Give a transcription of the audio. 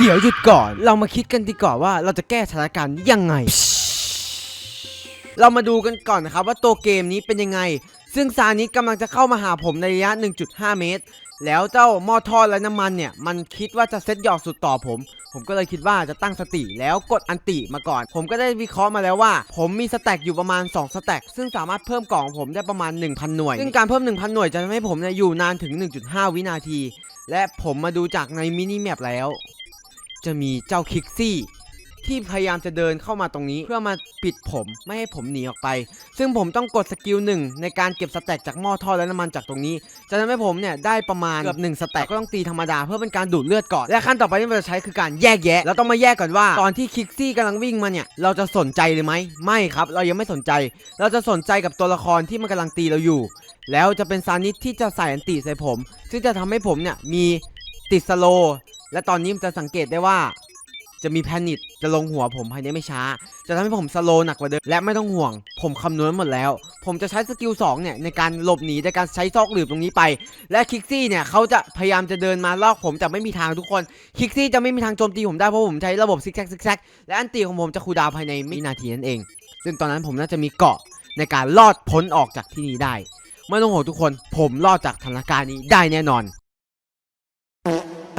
เดี๋ยวหยุดก่อน เรามาคิดกันดีกว่าว่าเราจะแก้สถานการณ์นี้ยังไง เรามาดูกันก่อนนะครับว่าตัวเกมนี้เป็นยังไง ซึ่งซานิกำลังจะเข้ามาหาผมในระยะ 1.5 เมตร แล้วเจ้าหม้อทอดและน้ำมันเนี่ย มันคิดว่าจะเซตหยอกสุดต่อผม ผมก็เลยคิดว่าจะตั้งสติแล้วกดอันติมาก่อน ผมก็ได้วิเคราะห์มาแล้วว่า ผมมีสแต็กอยู่ประมาณ 2 สแต็กซึ่งสามารถเพิ่มกล่องของผมได้ประมาณ 1,000 หน่วย ซึ่งการเพิ่ม 1,000 หน่วยจะทำให้ผมเนี่ยอยู่นานถึง 1.5 วินาที และผมมาดูจากในมินิแมปแล้ว จะมีเจ้าคิกซี่ ที่พยายามจะเดินเข้ามาตรงนี้ เพื่อมาปิดผมไม่ให้ผมหนีออกไป ซึ่งผมต้องกดสกิลหนึ่งในการเก็บสแต็กจากหม้อทอดและน้ำมันจากตรงนี้ จะทำให้ผมเนี่ยได้ประมาณเกือบหนึ่งสแต็กก็ต้องตีธรรมดาเพื่อเป็นการดูดเลือดก่อน และขั้นต่อไปที่เราจะใช้คือการแยกแยะแล้วต้องมาแยกก่อนว่า ตอนที่คิกซี่กำลังวิ่งมาเนี่ยเราจะสนใจเลยไหมไม่ครับ เรายังไม่สนใจ เราจะสนใจกับตัวละครที่มันกำลังตีเราอยู่ แล้วจะเป็นซานิสที่จะใส่อันติใส่ผม ซึ่งจะทำให้ผมเนี่ยมีติดสโล และตอนนี้มันจะสังเกตได้ว่า จะมีแพนิคจะลงหัวผมภายในไม่ช้า จะทำให้ผมสโลหนักกว่าเดิมและไม่ต้องห่วง ผมคำนวณหมดแล้ว ผมจะใช้สกิล2เนี่ยในการหลบหนีในการใช้ซอกหลืบตรงนี้ไป และคิกซี่เนี่ยเขาจะพยายามจะเดินมาลอกผมแต่ไม่มีทางทุกคนคิกซี่จะไม่มีทางโจมตีผมได้เพราะผมใช้ระบบซิกแซกซิกแซกและอันตีของผมจะคูดาวภายในไม่นาทีนั่นเอง ซึ่งตอนนั้นผมน่าจะมีเกาะในการลอดพ้นออกจากที่นี้ได้ ไม่ต้องห่วงทุกคน ผมรอดจากสถานการณ์นี้ได้แน่นอน